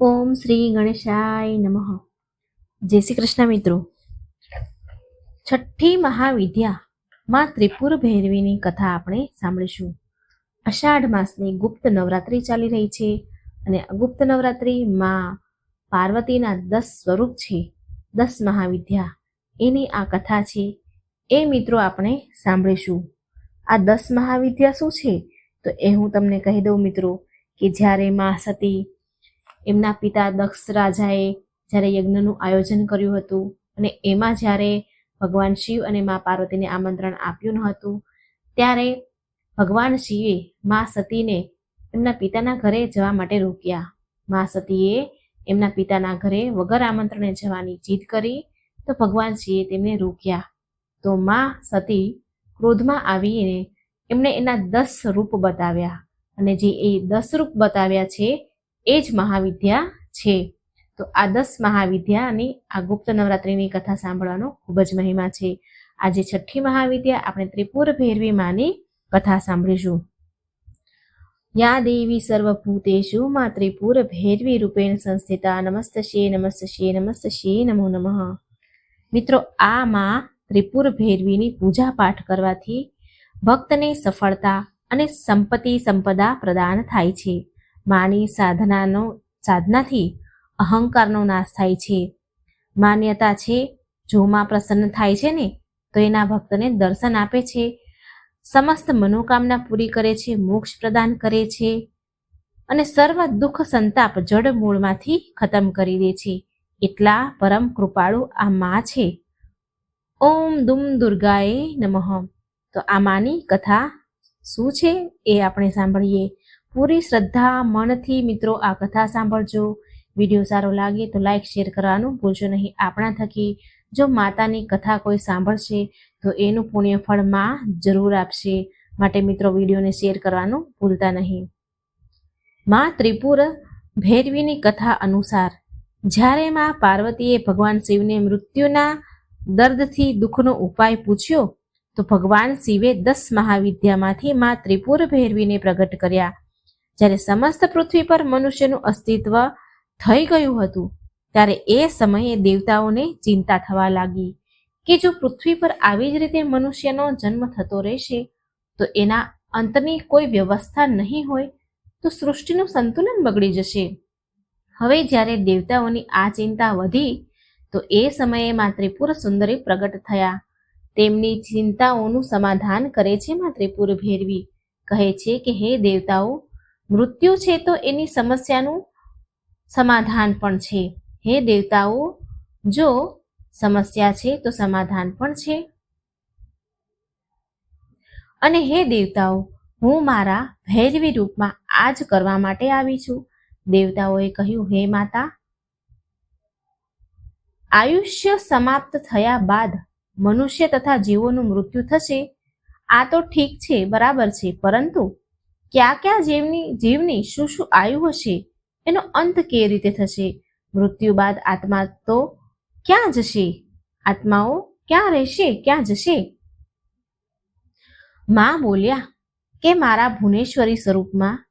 ઓમ શ્રી ગણેશાય નમઃ. જય શ્રી કૃષ્ણ મિત્રો. છઠ્ઠી મહાવિદ્યામાં ત્રિપુર ભૈરવીની કથા આપણે સાંભળીશું. અષાઢ માસની ગુપ્ત નવરાત્રિ ચાલી રહી છે અને ગુપ્ત નવરાત્રિ માં પાર્વતીના દસ સ્વરૂપ છે, દસ મહાવિદ્યા. એની આ કથા છે, એ મિત્રો આપણે સાંભળીશું. આ દસ મહાવિદ્યા શું છે? તો એ હું તમને કહી દઉં મિત્રો, કે જ્યારે મા સતી એમના પિતા દક્ષ રાજાએ જ્યારે યજ્ઞનું આયોજન કર્યું હતું અને એમાં જ્યારે ભગવાન શિવ અને મા પાર્વતીને આમંત્રણ આપ્યું ન હતું, ત્યારે ભગવાન શિવે મા સતીને એમના પિતાના ઘરે જવા માટે રોક્યા. મા સતીએ એમના પિતાના ઘરે વગર આમંત્રણે જવાની જીદ કરી તો ભગવાન શિવે તેમને રોક્યા. તો મા સતી ક્રોધમાં આવીને એમણે એના દસ રૂપ બતાવ્યા અને જે એ દસ રૂપ બતાવ્યા છે એ જ મહાવિદ્યા છે. તો આ દસ મહાવિદ્યાની આ ગુપ્ત નવરાત્રિની કથા સાંભળવાનો ખૂબ જ મહિમા છે. આજે છઠ્ઠી મહાવિદ્યા આપણે ત્રિપુર ભૈરવી માની કથા સાંભળીશું. યા દેવી સર્વભૂતેશુ મા ત્રિપુર ભૈરવી રૂપેણ સંસ્થિતા નમસ્તશ્યે નમસ્ત નમસ્તશ્યે નમો નમઃ. મિત્રો, આ માં ત્રિપુર ભૈરવીની પૂજા પાઠ કરવાથી ભક્તને સફળતા અને સંપત્તિ સંપદા પ્રદાન થાય છે. માની સાધનાનો, સાધનાથી અહંકારનો નાશ થાય છે. માન્યતા છે, જો માં પ્રસન્ન થાય છે ને, તો એના ભક્તને દર્શન આપે છે. સમસ્ત મનોકામના પૂરી કરે છે, મોક્ષ પ્રદાન કરે છે અને સર્વ દુઃખ સંતાપ જડ મૂળમાંથી ખતમ કરી દે છે. એટલા પરમ કૃપાળુ આ માં છે. ઓમ દુમ દુર્ગાએ નમઃ. તો આ માની કથા શું છે એ આપણે સાંભળીએ. પૂરી શ્રદ્ધા, મનથી મિત્રો આ કથા સાંભળજો. વીડિયો સારો લાગે તો લાઈક શેર કરવાનું ભૂલશો નહીં. આપણા થકી જો માતાની કથા કોઈ સાંભળશે તો એનું પુણ્ય ફળમાં જરૂર આપશે. માટે મિત્રો વિડીયોને શેર કરવાનું ભૂલતા નહીં. માં ત્રિપુર ભૈરવીની કથા અનુસાર, જ્યારે માં પાર્વતીએ ભગવાન શિવને મૃત્યુના દર્દથી દુઃખનો ઉપાય પૂછ્યો, તો ભગવાન શિવે દસ મહાવિદ્યામાંથી માં ત્રિપુર ભૈરવીને પ્રગટ કર્યા. જ્યારે સમસ્ત પૃથ્વી પર મનુષ્યનું અસ્તિત્વ થઈ ગયું હતું, ત્યારે એ સમયે દેવતાઓને ચિંતા થવા લાગી કે જો પૃથ્વી પર આવી જ રીતે મનુષ્યનો જન્મ થતો રહેશે, તો એના અંતની કોઈ વ્યવસ્થા નહીં હોય, તો સૃષ્ટિનું સંતુલન બગડી જશે. હવે જ્યારે દેવતાઓની આ ચિંતા વધી, તો એ સમયે માં ત્રિપુર પ્રગટ થયા. તેમની ચિંતાઓનું સમાધાન કરે છે માં ત્રિપુર ભૈરવી. કહે છે કે, હે દેવતાઓ મૃત્યુ છે તો એની સમસ્યાનું સમાધાન પણ છે. હે દેવતાઓ, જો સમસ્યા છે તો સમાધાન પણ છે. અને હે દેવતાઓ, હું મારા ભૈરવી રૂપમાં આ જ કરવા માટે આવી છું. દેવતાઓએ કહ્યું, હે માતા, આયુષ્ય સમાપ્ત થયા બાદ મનુષ્ય તથા જીવોનું મૃત્યુ થશે. આ તો ઠીક છે, બરાબર છે, પરંતુ ક્યાં ક્યાં જીવની જીવની શું શું આયુ હશે, એનો અંત કેવી રીતે થશે? મૃત્યુ બાદ આત્મા તો ક્યાં જશે? આત્માઓ ક્યાં રહેશે? ક્યાં જશે? માં બોલ્યા, કે મારા ભુવનેશ્વરી સ્વરૂપમાં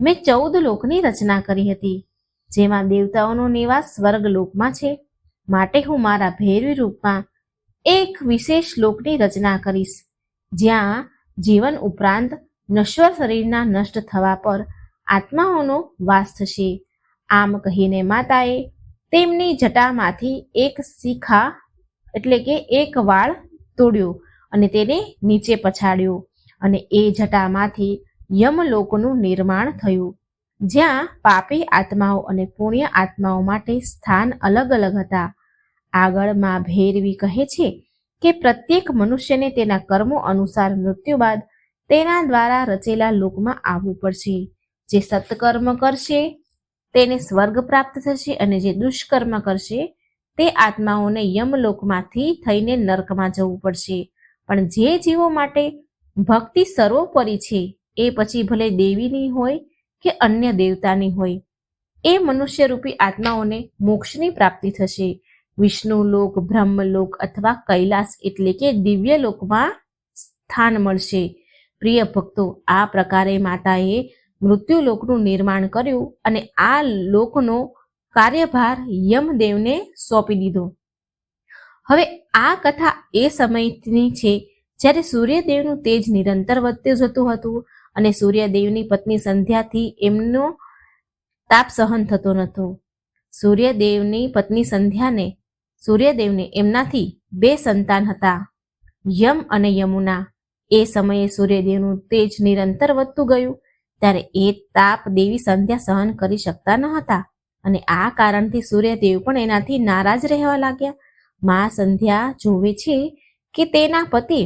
મેં ચૌદ લોકની રચના કરી હતી, જેમાં દેવતાઓનો નિવાસ સ્વર્ગ લોકમાં છે. માટે હું મારા ભૈરવી રૂપમાં એક વિશેષ લોકની રચના કરીશ, જ્યાં જીવન ઉપરાંત નશ્વર શરીરના નષ્ટ થવા પર આત્માઓનો વાસ થશે. આમ કહીને માતાએ તેમની જટામાંથી એક શિખા, એટલે કે એક વાળ તોડ્યો અને તેને નીચે પછાડ્યો અને એ જટામાંથી યમલોકનું નિર્માણ થયું. જ્યાં પાપી આત્માઓ અને પુણ્ય આત્માઓ માટે સ્થાન અલગ અલગ હતા. આગળમાં ભૈરવી કહે છે કે પ્રત્યેક મનુષ્યને તેના કર્મો અનુસાર મૃત્યુ બાદ તેના દ્વારા રચેલા લોકમાં આવવું પડશે. જે સત્કર્મ કરશે, તેને સ્વર્ગ પ્રાપ્ત થશે અને જે દુષ્કર્મ કરશે, તે આત્માઓને યમલોકમાંથી થઈને નર્કમાં જવું પડશે. પણ જે જીવો માટે ભક્તિ સર્વોપરી છે, એ પછી ભલે દેવીની હોય કે અન્ય દેવતાની હોય, એ મનુષ્યરૂપી આત્માઓને મોક્ષની પ્રાપ્તિ થશે. વિષ્ણુલોક બ્રહ્મલોક અથવા કૈલાસ એટલે કે દિવ્ય લોકમાં સ્થાન મળશે. પ્રિય ભક્તો, આ પ્રકારે માતાએ મૃત્યુલોકનું નિર્માણ કર્યું અને આ લોકનો કાર્યભાર યમદેવને સોંપી દીધો. હવે આ કથા એ સમયની છે જ્યારે સૂર્યદેવનું તેજ નિરંતર વધતું જતું હતું અને સૂર્યદેવની પત્ની સંધ્યાથી એમનો તાપ સહન થતો નહોતો. સૂર્યદેવની પત્ની સંધ્યાને, સૂર્યદેવને એમનાથી બે સંતાન હતા, યમ અને યમુના. એ સમયે સૂર્યદેવનું તેજ નિરંતર વધતું ગયું. ત્યારે એ તાપ દેવી સંધ્યા સહન કરી શકતા ન હતા અને આ કારણથી સૂર્યદેવ પણ એનાથી નારાજ રહેવા લાગ્યા. મા સંધ્યા જોવે છે કે તેના પતિ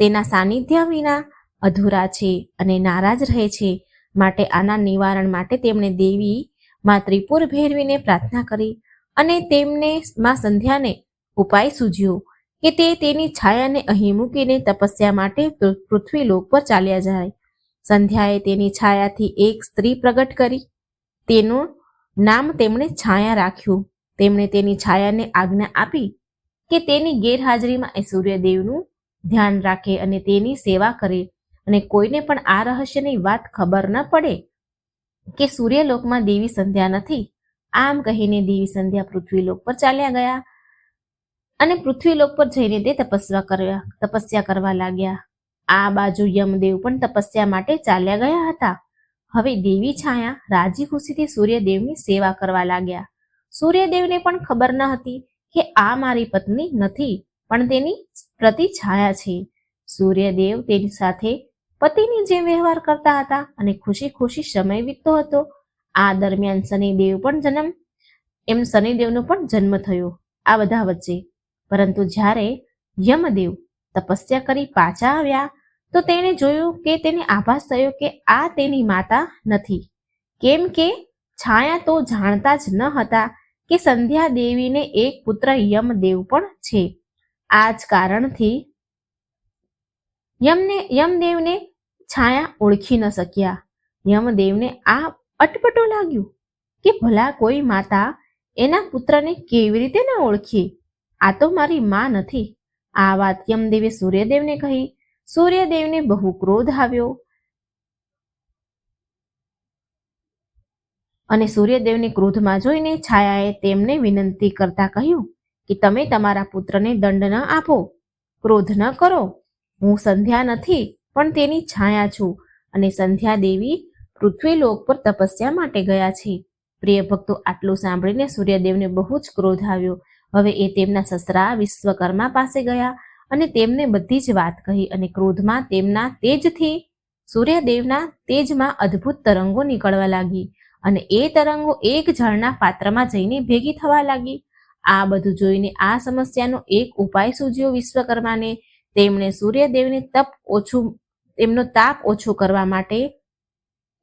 તેના સાનિધ્ય વિના અધૂરા છે અને નારાજ રહે છે. માટે આના નિવારણ માટે તેમણે દેવી માં ત્રિપુર ભેરવીને પ્રાર્થના કરી અને તેમને માં સંધ્યાને ઉપાય સૂઝ્યો કે તે તેની છાયાને અહીં મૂકીને તપસ્યા માટે પૃથ્વીલોક પર ચાલ્યા જાય. સંધ્યાએ તેની છાયાથી એક સ્ત્રી પ્રગટ કરી. તેનું નામ તેમણે છાયા રાખ્યું. તેમણે તેની છાયાને આજ્ઞા આપી કે તેની ગેરહાજરીમાં એ સૂર્યદેવનું ધ્યાન રાખે અને તેની સેવા કરે. અને કોઈને પણ આ રહસ્યની વાત ખબર ન પડે કે સૂર્યલોકમાં દેવી સંધ્યા નથી. આમ કહીને દેવી સંધ્યા પૃથ્વીલોક પર ચાલ્યા ગયા. અને પૃથ્વીલોક પર જઈને તે તપસ્યા કર્યા, તપસ્યા કરવા લાગ્યા. આ બાજુ યમદેવ પણ તપસ્યા માટે ચાલ્યા ગયા હતા. હવે દેવી છાયા રાજી ખુશીથી સૂર્યદેવની સેવા કરવા લાગ્યા. સૂર્યદેવને પણ ખબર ન હતી કે આ મારી પત્ની નથી, પણ તેની પ્રતિ છાયા છે. સૂર્યદેવ તેની સાથે પતિની જેમ વ્યવહાર કરતા હતા અને ખુશી ખુશી સમય વીતતો હતો. આ દરમિયાન શનિદેવ પણ જન્મ, એમ શનિદેવનો પણ જન્મ થયો. આ બધા વચ્ચે પરંતુ જ્યારે યમદેવ તપસ્યા કરી પાછા આવ્યા, તો તેણે જોયું કે તેને આભાસ થયો કે આ તેની માતા નથી. કેમ કે છાયા તો જાણતા જ ન હતા કે સંધ્યા દેવીને એક પુત્ર યમદેવ પણ છે. આ જ કારણથી યમને, યમદેવને છાયા ઓળખી ન શક્યા. યમદેવને આ અટપટો લાગ્યું કે ભલા કોઈ માતા એના પુત્રને કેવી રીતે ન ઓળખી? આ તો મારી માં નથી. આ વાત યમદેવે સૂર્યદેવને કહી. સૂર્યદેવને બહુ ક્રોધ આવ્યો. અને સૂર્યદેવને ક્રોધમાં જોઈને છાયાએ તેમને વિનંતી કરતા કહ્યું કે તમે તમારા પુત્રને દંડ ન આપો, ક્રોધ ન કરો. હું સંધ્યા નથી, પણ તેની છાયા છું અને સંધ્યા દેવી પૃથ્વીલોક પર તપસ્યા માટે ગયા છે. પ્રિય ભક્તો, આટલું સાંભળીને સૂર્યદેવને બહુ જ ક્રોધ આવ્યો. હવે એ તેમના સસરા વિશ્વકર્મા પાસે ગયા અને તેમને બધી જ વાત કહી અને ક્રોધમાં તેમના તેજથી સૂર્યદેવના તેજમાં અદ્ભુત તરંગો નીકળવા લાગી અને એ તરંગો એક ઝાડના પાત્રમાં જઈને ભેગી થવા લાગી. આ બધું જોઈને આ સમસ્યાનો એક ઉપાય સૂજ્યો વિશ્વકર્માને. તેમણે સૂર્યદેવને તપ ઓછું, તેમનો તાપ ઓછો કરવા માટે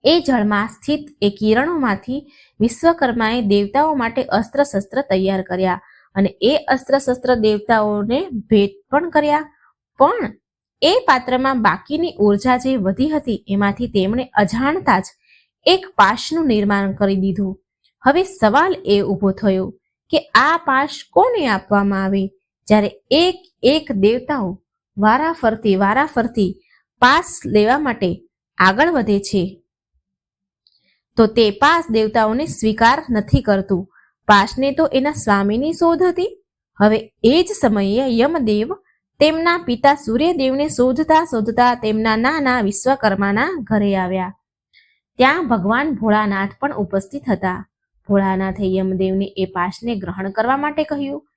એ જળમાં સ્થિત એ કિરણોમાંથી વિશ્વકર્માએ દેવતાઓ માટે અસ્ત્ર શસ્ત્ર તૈયાર કર્યા. અને એ અસ્ત્ર શસ્ત્ર દેવતાઓને ભેટ પણ કર્યા. પણ એ પાત્રમાં બાકીની ઊર્જા જે વધી હતી એમાંથી તેમણે અજાણતા જ એક પાશનું નિર્માણ કરી દીધું. હવે સવાલ એ ઊભો થયો કે આ પાશ કોને આપવામાં આવે? જ્યારે એક એક દેવતાઓ વારાફરતી વારાફરતી પાસ લેવા માટે આગળ વધે છે. તો તે પાસ દેવતાઓને સ્વીકાર નથી કરતું. પાસને તો એના સ્વામીની શોધ હતી. હવે એ જ સમયે યમદેવ તેમના પિતા સૂર્યદેવને શોધતા શોધતા તેમના નાના વિશ્વકર્માના ઘરે આવ્યા. ત્યાં ભગવાન ભોળાનાથ પણ ઉપસ્થિત હતા. ભોળાનાથે યમદેવને એ પાશને ગ્રહણ કરવા માટે કહ્યું.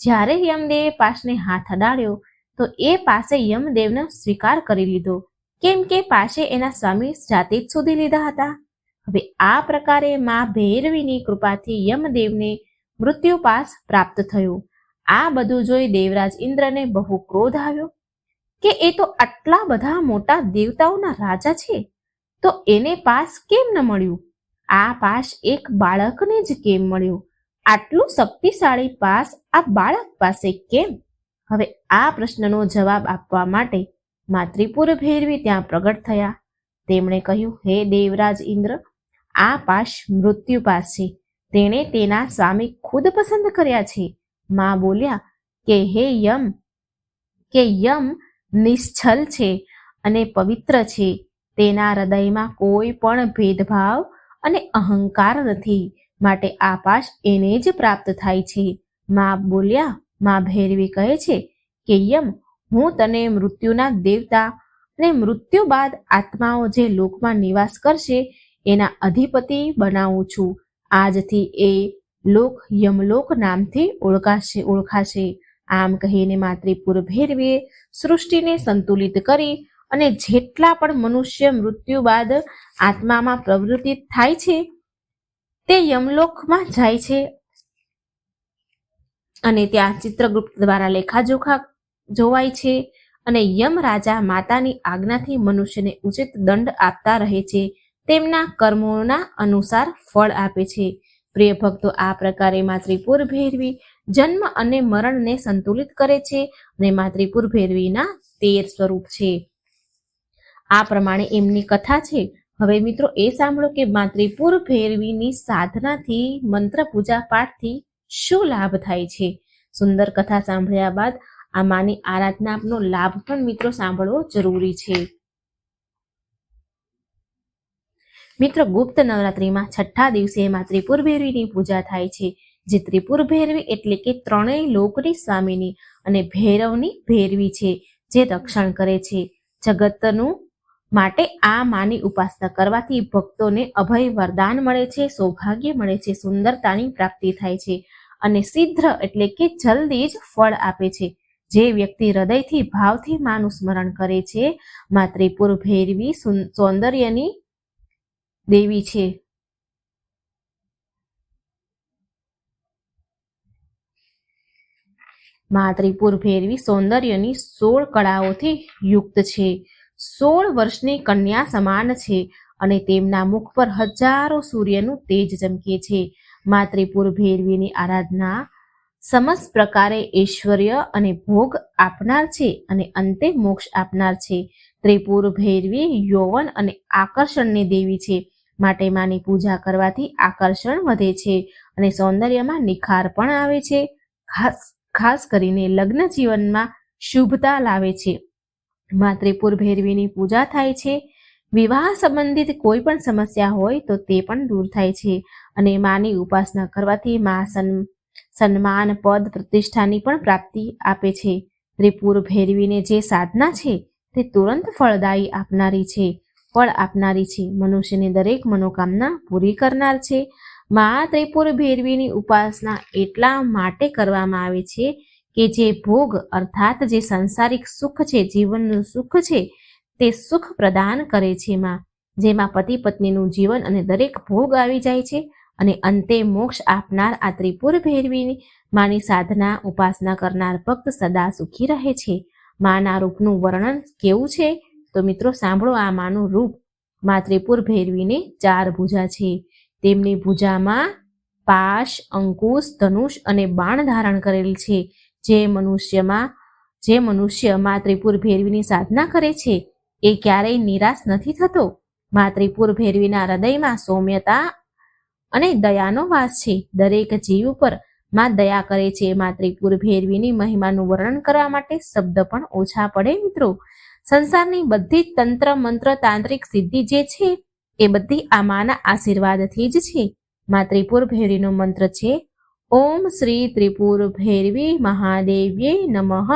જ્યારે યમદેવે પાશને હાથ અડાડ્યો, તો એ પાસે યમદેવનો સ્વીકાર કરી લીધો. કેમ કે પાશે એના સ્વામી જાતે જ શોધી લીધા હતા. હવે આ પ્રકારે મા ભૈરવીની કૃપાથી યમદેવને મૃત્યુ પાસ પ્રાપ્ત થયો. આ બધું જોઈ દેવરાજ ઇન્દ્રને બહુ ક્રોધ આવ્યો કે એ તો આટલા બધા મોટા દેવતાઓના રાજા છે, તો એને પાસ કેમ ન મળ્યું? આ પાસ એક બાળકને જ કેમ મળ્યો? આટલું શક્તિશાળી પાસ આ બાળક પાસે કેમ? હવે આ પ્રશ્નનો જવાબ આપવા માટે માતૃપુર ભૈરવી ત્યાં પ્રગટ થયા. તેમણે કહ્યું, હે દેવરાજ ઇન્દ્ર આ પાશ મૃત્યુ પાશ છે તેણે તેના સ્વામી ખુદ પસંદ કર્યા છે. માં બોલ્યા, કે હે યમ, કે યમ નિશ્ચલ છે અને પવિત્ર છે. તેના હૃદયમાં કોઈ પણ ભેદભાવ અને અહંકાર નથી. માટે આ પાશ એને જ પ્રાપ્ત થાય છે. મા બોલ્યા, મા ભૈરવી કહે છે કે, યમ, હું તને મૃત્યુના દેવતા અને મૃત્યુ બાદ આત્માઓ જે લોકમાં નિવાસ કરશે એના અધિપતિ બનાવું છું. આજથી એ લોક યમલોક નામથી ઓળખાશે ઓળખાશે. આમ કહીને માતૃપુર ભેરવીએ સૃષ્ટિને સંતુલિત કરી અને જેટલા પણ મનુષ્ય મૃત્યુ બાદ આત્મામાં પ્રવૃત્તિ થાય છે, તે યમલોકમાં જાય છે. અને ત્યાં ચિત્રગુપ્ત દ્વારા લેખાજોખા જોવાય છે અને યમ રાજા માતાની આજ્ઞાથી મનુષ્યને ઉચિત દંડ આપતા રહે છે. તેમના કર્મોના અનુસાર ફળ આપે છે. પ્રિય ભક્તો, આ પ્રકારે માતૃપુર ભેરવી જન્મ અને મરણને સંતુલિત કરે છે અને માતૃપુર ભેરવીના તેર સ્વરૂપ છે. આ પ્રમાણે એમની કથા છે. હવે મિત્રો, એ સાંભળો કે માતૃપુર ભેરવીની સાધનાથી મંત્ર પૂજા પાઠથી શું લાભ થાય છે? સુંદર કથા સાંભળ્યા બાદ આ માની આરાધનાનો લાભ પણ મિત્રો સાંભળવો જરૂરી છે. મિત્રો ગુપ્ત નવરાત્રીમાં છઠ્ઠા દિવસે માં ત્રિપુર ભૈરવીની પૂજા થાય છે, જે ત્રિપુર ભૈરવી એટલે કે ત્રણેય લોકની સ્વામીની અને ભૈરવની ભૈરવી છે, જે રક્ષણ કરે છે. જગતનું માટે આ માની ઉપાસના કરવાથી ભક્તોને અભય વરદાન મળે છે, સૌભાગ્ય મળે છે, સુંદરતાની પ્રાપ્તિ થાય છે અને સિદ્ધ એટલે કે જલ્દી જ ફળ આપે છે. જે વ્યક્તિ હૃદયથી, ભાવથી માનું સ્મરણ કરે છે, મા ત્રિપુર ભૈરવી સૌંદર્યની દેવી છે. મા ત્રિપુર ભેરવી સૌંદર્યની સોળ કળાઓથી યુક્ત છે. સોળ વર્ષની કન્યા સમાન છે અને તેમના મુખ પર હજારો સૂર્યનું તેજ ચમકે છે. મા ત્રિપુર ભેરવીની આરાધના સમસ્ત પ્રકારે ઐશ્વર્ય અને ભોગ આપનાર છે અને અંતે મોક્ષ આપનાર છે. ત્રિપુર ભૈરવી યૌવન અને આકર્ષણની દેવી છે. માટે માની પૂજા કરવાથી આકર્ષણ વધે છે અને સૌંદર્યમાં નિખાર પણ આવે છે. ખાસ ખાસ કરીને લગ્ન જીવનમાં શુભતા લાવે છે. માં ત્રિપુર ભૈરવીની પૂજા થાય છે. વિવાહ સંબંધિત કોઈ પણ સમસ્યા હોય તો તે પણ દૂર થાય છે અને માની ઉપાસના કરવાથી મા સન્માન, પદ, પ્રતિષ્ઠાની પણ પ્રાપ્તિ આપે છે. ત્રિપુર ભૈરવીને જે સાધના છે તે તુરંત ફળદાયી આપનારી છે, ફળ આપનારી છે. મનુષ્યની દરેક મનોકામના પૂરી કરનાર છે. મા ત્રિપુર ભૈરવીની ઉપાસના એટલા માટે કરવામાં આવે છે કે જે ભોગ, અર્થાત જે સંસારિક સુખ છે, જીવનનું સુખ છે, તે સુખ પ્રદાન કરે છે માં. જેમાં પતિ પત્નીનું જીવન અને દરેક ભોગ આવી જાય છે અને અંતે મોક્ષ આપનાર આ ત્રિપુર ભૈરવીની માની સાધના, ઉપાસના કરનાર ભક્ત સદા સુખી રહે છે. માના રૂપનું વર્ણન કેવું છે? તો મિત્રો, સાંભળો આ માનું રૂપ. મા ત્રિપુર ભૈરવીને ચાર ભુજા છે. તેમની ભુજામાં પાશ, અંકુશ, ધનુષ અને બાણ ધારણ કરેલ છે. જે મનુષ્યમાં, જે મનુષ્ય મા ત્રિપુર ભૈરવીની સાધના કરે છે, એ ક્યારેય નિરાશ નથી થતો. મા ત્રિપુર ભૈરવીના હૃદયમાં સૌમ્યતા અને દયાનો વાસ છે. દરેક જીવ ઉપર માં દયા કરે છે. માં ત્રિપુર ભેરવીની મહિમાનું વર્ણન કરવા માટે શબ્દ પણ ઓછા પડે મિત્રો. સંસારની બધી તંત્ર, મંત્ર, તાંત્રિક સિદ્ધિ જે છે, એ બધી આ માના આશીર્વાદથી જ છે. માં ત્રિપુર ભેરવીનો મંત્ર છે, ઓમ શ્રી ત્રિપુર ભૈરવી મહાદેવ્ય નમઃ.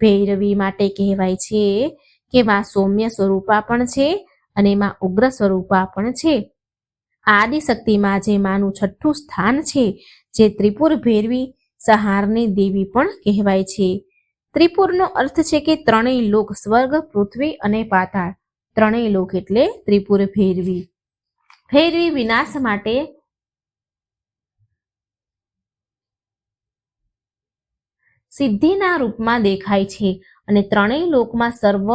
ભૈરવી માટે કહેવાય છે કે માં સૌમ્ય સ્વરૂપા પણ છે અને માં ઉગ્ર સ્વરૂપા પણ છે. આદિશક્તિમાં જે માનું છઠ્ઠું સ્થાન છે જે ત્રિપુર ભેરવી સહારની દેવી પણ કહેવાય છે. ત્રિપુરનો અર્થ છે કે ત્રણેય લોક સ્વર્ગ, પૃથ્વી અને પાતાળ. ત્રણેય લોક એટલે ત્રિપુર ભેરવી. ભેરવી વિનાશ માટે સિદ્ધિના રૂપમાં દેખાય છે અને ત્રણેય લોકમાં સર્વ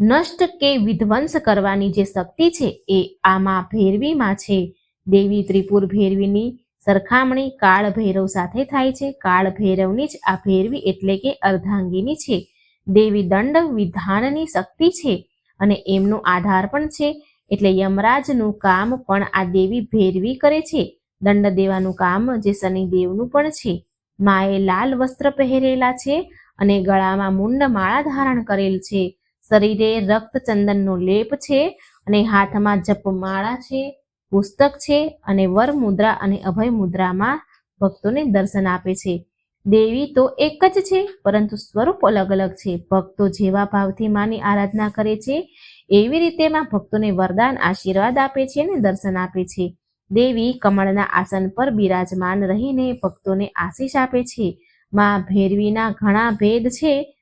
નષ્ટ કે વિધ્વંસ કરવાની જે શક્તિ છે એ આમાં ભેરવીમાં છે. દેવી ત્રિપુર ભૈરવીની સરખામણી કાળ ભૈરવ સાથે થાય છે. કાળ ભૈરવની જ આ ભૈરવી એટલે કે અર્ધાંગીની છે. દેવી દંડ વિધાનની શક્તિ છે અને એમનો આધાર પણ છે. એટલે યમરાજનું કામ પણ આ દેવી ભૈરવી કરે છે. દંડ દેવાનું કામ જે શનિદેવનું પણ છે. માએ લાલ વસ્ત્ર પહેરેલા છે અને ગળામાં મુંડ માળા ધારણ કરેલ છે. શરીરે રક્ત ચંદનનો લેપ છે અને હાથમાં જપમાળા છે. પુસ્તક છે અને વર મુદ્રા અને અભય મુદ્રામાં ભક્તોને દર્શન આપે છે. દેવી તો એક જ છે, પરંતુ સ્વરૂપ અલગ અલગ છે. ભક્તો જેવા ભાવથી માની આરાધના કરે છે, એવી રીતે માં ભક્તોને વરદાન, આશીર્વાદ આપે છે અને દર્શન આપે છે. દેવી કમળના આસન પર બિરાજમાન રહીને ભક્તોને આશીષ આપે છે. માં ભેરવીના ઘણા ભેદ છે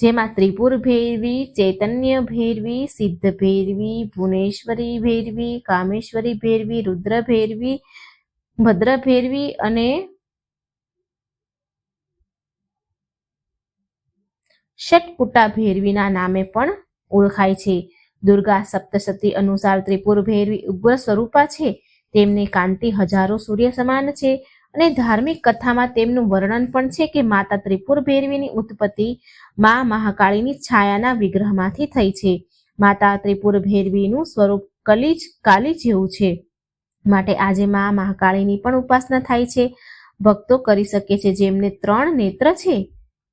જેમાં ત્રિપુર ભૈરવી ચૈતન્ય ભૈરવી સિદ્ધ ભૈરવી ભુવનેશ્વરી ભૈરવી કામેશ્વરી ભૈરવી રુદ્ર ભૈરવી ભદ્ર ભૈરવી અને ષટકુટા ભૈરવીના નામે પણ ઓળખાય છે. દુર્ગા સપ્તશતી અનુસાર ત્રિપુર ભૈરવી ઉગ્ર સ્વરૂપા છે. તેમની કાંતિ હજારો સૂર્ય સમાન છે. અને ધાર્મિક કથામાં તેમનું વર્ણન પણ છે કે માતા ત્રિપુર ભૈરવીની ઉત્પત્તિ મા મહાકાળીની છાયાના વિગ્રહમાંથી થઈ છે. માતા ત્રિપુર ભૈરવીનું સ્વરૂપ કલીજ, કાલી જેવું છે. માટે આજે મા મહાકાળીની પણ ઉપાસના થાય છે. ભક્તો કરી શકે છે જેમને ત્રણ નેત્ર છે.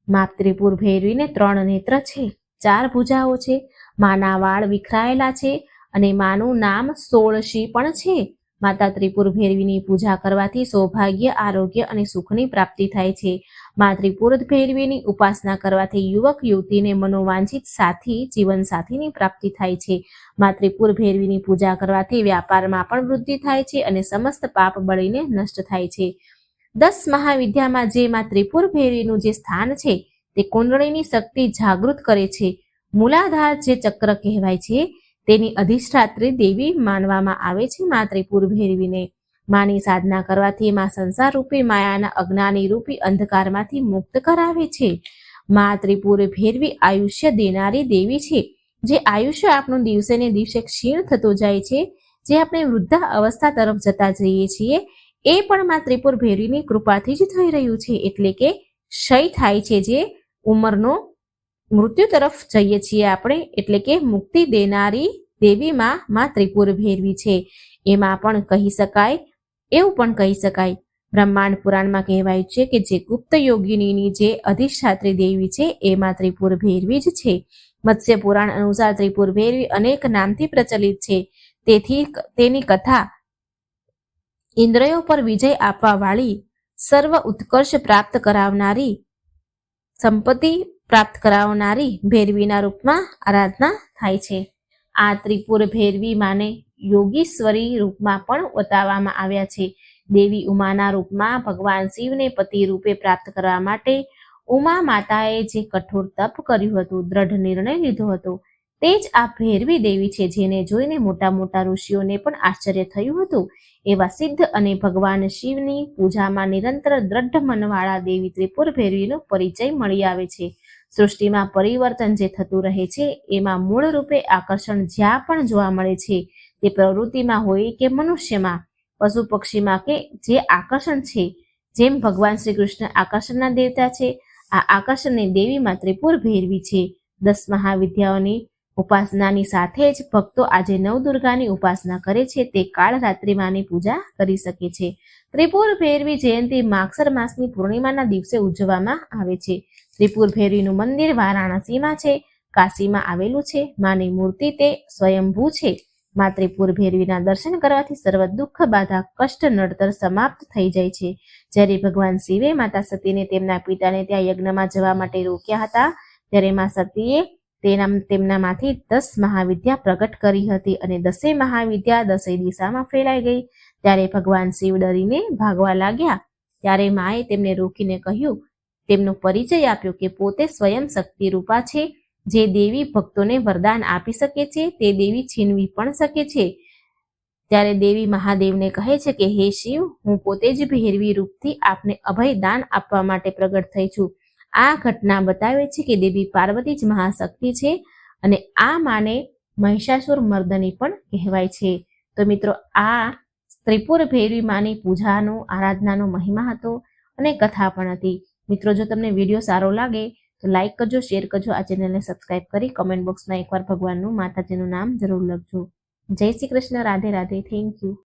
મા ત્રિપુર ભૈરવીને ત્રણ નેત્ર છે. ચાર ભુજાઓ છે. માના વાળ વિખરાયેલા છે અને માનું નામ સોળશી પણ છે. માતા ત્રિપુર ભૈરવીની પૂજા કરવાથી સૌભાગ્ય, આરોગ્ય અને સુખની પ્રાપ્તિ થાય છે. મા ત્રિપુર ભૈરવીની ઉપાસના કરવાથી યુવક, યુવતીને મનોવાંછિત સાથી, જીવન સાથીની પ્રાપ્તિ થાય છે. મા ત્રિપુર ભૈરવીની પૂજા કરવાથી વ્યાપારમાં પણ વૃદ્ધિ થાય છે અને સમસ્ત પાપ બળીને નષ્ટ થાય છે. દસ મહાવિદ્યામાં જે મા ત્રિપુર ભૈરવીનું જે સ્થાન છે, તે કુંડળીની શક્તિ જાગૃત કરે છે. મૂલાધાર જે ચક્ર કહેવાય છે તેની અધિષ્ઠાત્રી દેવી માનવામાં આવે છે. મા ત્રિપુર ભેરવીને માની સાધના કરવાથી મા સંસાર રૂપી માયાના અજ્ઞાની રૂપી અંધકારમાંથી મુક્ત કરાવે છે. મા ત્રિપુર ભેરવી આયુષ્ય દેનારી દેવી છે. જે આયુષ્ય આપણું દિવસે ને દિવસે ક્ષીણ થતું જાય છે. જે આપણે વૃદ્ધા અવસ્થા તરફ જતા જઈએ છીએ, એ પણ મા ત્રિપુર ભેરવીની કૃપાથી જ થઈ રહ્યું છે. એટલે કે ક્ષય થાય છે જે ઉંમરનો મૃત્યુ તરફ જઈએ છીએ આપણે, એટલે કે મુક્તિ દેનારી દેવીમાં મા ત્રિપુર ભેરવી છે. એમાં પણ કહી શકાય, એવું પણ કહી શકાય. બ્રહ્માંડ પુરાણમાં કહેવાય છે કે જે ગુપ્ત યોગિનીની જે અધિષ્ઠાત્રી દેવી છે, એમાં ત્રિપુર ભેરવી જ છે. મત્સ્ય પુરાણ અનુસાર ત્રિપુર ભેરવી અનેક નામથી પ્રચલિત છે. તેથી તેની કથા ઇન્દ્રિયો પર વિજય આપવા વાળી સર્વ ઉત્કર્ષ પ્રાપ્ત કરાવનારી સંપત્તિ પ્રાપ્ત કરાવનારી ભૈરવીના રૂપમાં આરાધના થાય છે. આ ત્રિપુર ભૈરવી માને યોગીશ્વરી રૂપમાં પણ બતાવવામાં આવ્યા છે. દેવી ઉમાના રૂપમાં ભગવાન શિવને પતિ રૂપે પ્રાપ્ત કરવા માટે ઉમા માતાએ જે કઠોર તપ કર્યું હતું, દ્રઢ નિર્ણય લીધો હતો, તે જ આ ભૈરવી દેવી છે જેને જોઈને મોટા મોટા ઋષિઓને પણ આશ્ચર્ય થયું હતું. એવા સિદ્ધ અને ભગવાન શિવની પૂજામાં નિરંતર દ્રઢ મનવાળા દેવી ત્રિપુર ભૈરવીનો પરિચય મળી આવે છે. સૃષ્ટિમાં પરિવર્તન જે થતું રહે છે, એમાં મૂળ રૂપે આકર્ષણ જ્યાં પણ જોવા મળે છે, તે પ્રવૃત્તિમાં હોય કે મનુષ્યમાં પશુ પક્ષીમાં કે જે આકર્ષણ છે, જેમ ભગવાન શ્રી કૃષ્ણ આકર્ષણના દેવતા છે, આ આકર્ષણની દેવીમાં ત્રિપુર ભેરવી છે. દસ મહાવિદ્યાઓની ઉપાસનાની સાથે જ ભક્તો આજે નવદુર્ગાની ઉપાસના કરે છે, તે કાળ રાત્રિમાની પૂજા કરી શકે છે. ત્રિપુર ભૈરવી જયંતિ માગસર માસની પૂર્ણિમાના દિવસે ઉજવવામાં આવે છે. ત્રિપુર ભૈરવીનું મંદિર વારાણસીમાં છે. કાશીમાં આવેલું છે. માની મૂર્તિ તે સ્વયંભૂ છે. મા ત્રિપુર ભૈરવીના દર્શન કરવાથી સર્વ દુઃખ, બાધા, કષ્ટ, નડતર સમાપ્ત થઈ જાય છે. જ્યારે ભગવાન શિવે માતા સતીને તેમના પિતાને ત્યાં યજ્ઞમાં જવા માટે રોક્યા હતા, ત્યારે મા સતીએ તેના તેમનામાંથી દસ મહાવિદ્યા પ્રગટ કરી હતી અને દસે મહાવિદ્યા દસે દિશામાં ફેલાઈ ગઈ. ત્યારે ભગવાન શિવ ડરીને ભાગવા લાગ્યા. ત્યારે માએ તેમને રોકીને કહ્યું, તેમનો પરિચય આપ્યો કે પોતે સ્વયં શક્તિ રૂપા છે. જે દેવી ભક્તોને વરદાન આપી શકે છે, તે દેવી છીનવી પણ શકે છે. ત્યારે દેવી મહાદેવને કહે છે કે, હે શિવ, હું પોતે જ ભેરવી રૂપથી આપને અભય દાન આપવા માટે પ્રગટ થઈ છું. આ ઘટના બતાવે છે કે દેવી પાર્વતી જ મહાશક્તિ છે અને આ માને મહિષાસુર મર્દની પણ કહેવાય છે. તો મિત્રો, આ ત્રિપુર ભૈરવી માની પૂજાનો, આરાધનાનો મહિમા હતો અને કથા પણ હતી. મિત્રો, જો તમને વીડિયો સારો લાગે, તો લાઈક કરજો, શેર કરજો, આ ચેનલને સબસ્ક્રાઇબ કરી કમેન્ટ બોક્સમાં એકવાર ભગવાનનું માતાજીનું નામ જરૂર લખજો. જય શ્રી કૃષ્ણ, રાધે રાધે, થેન્ક યુ.